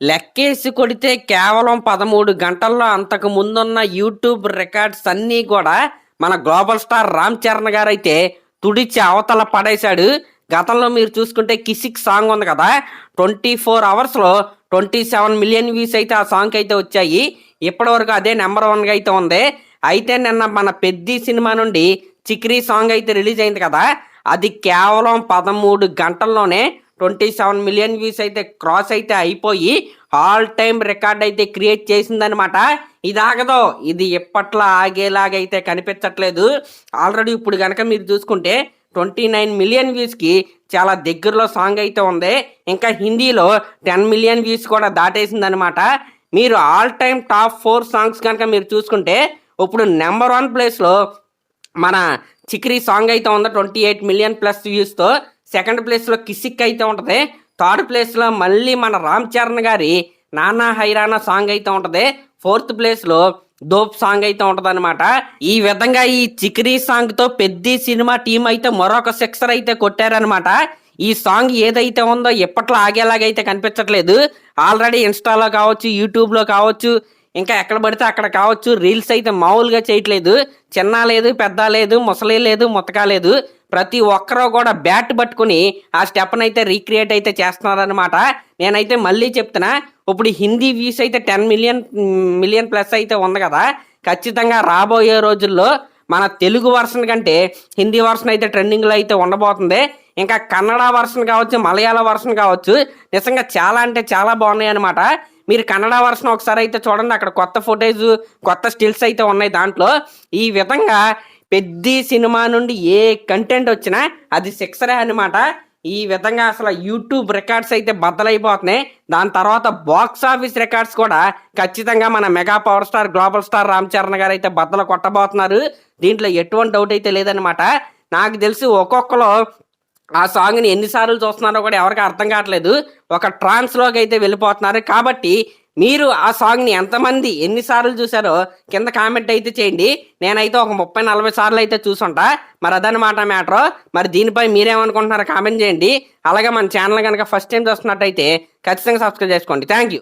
లెక్కేసి కొడితే కేవలం పదమూడు గంటల్లో అంతకు ముందున్న యూట్యూబ్ రికార్డ్స్ అన్నీ కూడా మన గ్లోబల్ స్టార్ రామ్ చరణ్ గారు అయితే తుడిచి అవతల పడేశాడు. గతంలో మీరు చూసుకుంటే కిసిక్ సాంగ్ ఉంది కదా. ట్వంటీ ఫోర్ అవర్స్లో ట్వంటీ సెవెన్ మిలియన్ వ్యూస్ అయితే ఆ సాంగ్ అయితే వచ్చాయి. ఇప్పటివరకు అదే నెంబర్ వన్గా అయితే ఉంది. అయితే నిన్న మన పెద్ది సినిమా నుండి చిక్రీ సాంగ్ అయితే రిలీజ్ అయింది కదా. అది కేవలం పదమూడు గంటల్లోనే ట్వంటీ సెవెన్ మిలియన్ వ్యూస్ అయితే క్రాస్ అయితే అయిపోయి ఆల్ టైమ్ రికార్డ్ అయితే క్రియేట్ చేసిందనమాట ఇది ఆగదో. ఇది ఎప్పట్లా ఆగేలాగైతే కనిపించట్లేదు. ఆల్రెడీ ఇప్పుడు కనుక మీరు చూసుకుంటే ట్వంటీ నైన్ మిలియన్ వ్యూస్కి చాలా దగ్గరలో సాంగ్ అయితే ఉంది. ఇంకా హిందీలో టెన్ మిలియన్ వ్యూస్ కూడా దాటేసిందనమాట మీరు all time top four songs కనుక మీరు చూసుకుంటే ఇప్పుడు నెంబర్ వన్ ప్లేస్లో మన చిక్రీ సాంగ్ అయితే ఉంది. ట్వంటీ ఎయిట్ మిలియన్ ప్లస్ వ్యూస్తో సెకండ్ ప్లేస్లో కిసిక్ అయితే ఉంటుంది. థర్డ్ ప్లేస్లో మళ్ళీ మన రామ్ చరణ్ గారి నానా హైరానా సాంగ్ అయితే ఉంటుంది. ఫోర్త్ ప్లేస్లో దోప్ సాంగ్ అయితే ఉంటుంది అనమాట ఈ విధంగా ఈ చిక్రీ సాంగ్తో పెద్ద సినిమా టీం అయితే మరొక సిక్సర్ అయితే కొట్టారనమాట ఈ సాంగ్ ఏదైతే ఉందో ఎప్పట్లో ఆగేలాగైతే కనిపించట్లేదు. ఆల్రెడీ ఇన్స్టాలో కావచ్చు యూట్యూబ్లో కావచ్చు ఇంకా ఎక్కడ పడితే అక్కడ కావచ్చు. రీల్స్ అయితే మామూలుగా చేయట్లేదు. చిన్న లేదు పెద్ద లేదు ముసలి లేదు ముతక లేదు. ప్రతి ఒక్కరూ కూడా బ్యాట్ పట్టుకుని ఆ స్టెప్ని అయితే రీక్రియేట్ అయితే చేస్తున్నారనమాట నేనైతే మళ్ళీ చెప్తున్నా ఇప్పుడు హిందీ వ్యూస్ అయితే టెన్ మిలియన్ మిలియన్ ప్లస్ అయితే ఉంది కదా. ఖచ్చితంగా రాబోయే రోజుల్లో మన తెలుగు వర్షన్ కంటే హిందీ వర్షన్ అయితే ట్రెండింగ్లో అయితే ఉండబోతుంది. ఇంకా కన్నడ వర్షన్ కావచ్చు మలయాళ వర్షన్ కావచ్చు నిజంగా చాలా అంటే చాలా బాగున్నాయి అనమాట మీరు కన్నడ వర్షన్ ఒకసారి అయితే చూడండి అక్కడ కొత్త ఫుటేజ్ కొత్త స్టిల్స్ అయితే ఉన్నాయి దాంట్లో. ఈ విధంగా పెద్ద సినిమా నుండి ఏ కంటెంట్ వచ్చినా అది సిక్సరే అనమాట ఈ విధంగా అసలు యూట్యూబ్ రికార్డ్స్ అయితే బద్దలైపోతున్నాయి. దాని తర్వాత బాక్స్ ఆఫీస్ రికార్డ్స్ కూడా ఖచ్చితంగా మన mega power star global star Ram Charan గారు అయితే బద్దలు కొట్టబోతున్నారు. దీంట్లో ఎటువంటి డౌట్ అయితే లేదనమాట నాకు తెలిసి ఒక్కొక్కరు ఆ సాంగ్ని ఎన్నిసార్లు చూస్తున్నారో కూడా ఎవరికి అర్థం కావట్లేదు. ఒక ట్రాన్స్లోకి అయితే వెళ్ళిపోతున్నారు. కాబట్టి మీరు ఆ సాంగ్ని ఎంతమంది ఎన్నిసార్లు చూసారో కింద కామెంట్ అయితే చేయండి. నేనైతే ఒక ముప్పై నలభై సార్లు అయితే చూసుంటా. మరి అదనమాట మ్యాటర్ మరి దీనిపై మీరేమనుకుంటున్నారో కామెంట్ చేయండి. అలాగే మన ఛానల్ కనుక ఫస్ట్ టైం చూస్తున్నట్టయితే ఖచ్చితంగా సబ్స్క్రైబ్ చేసుకోండి. Thank you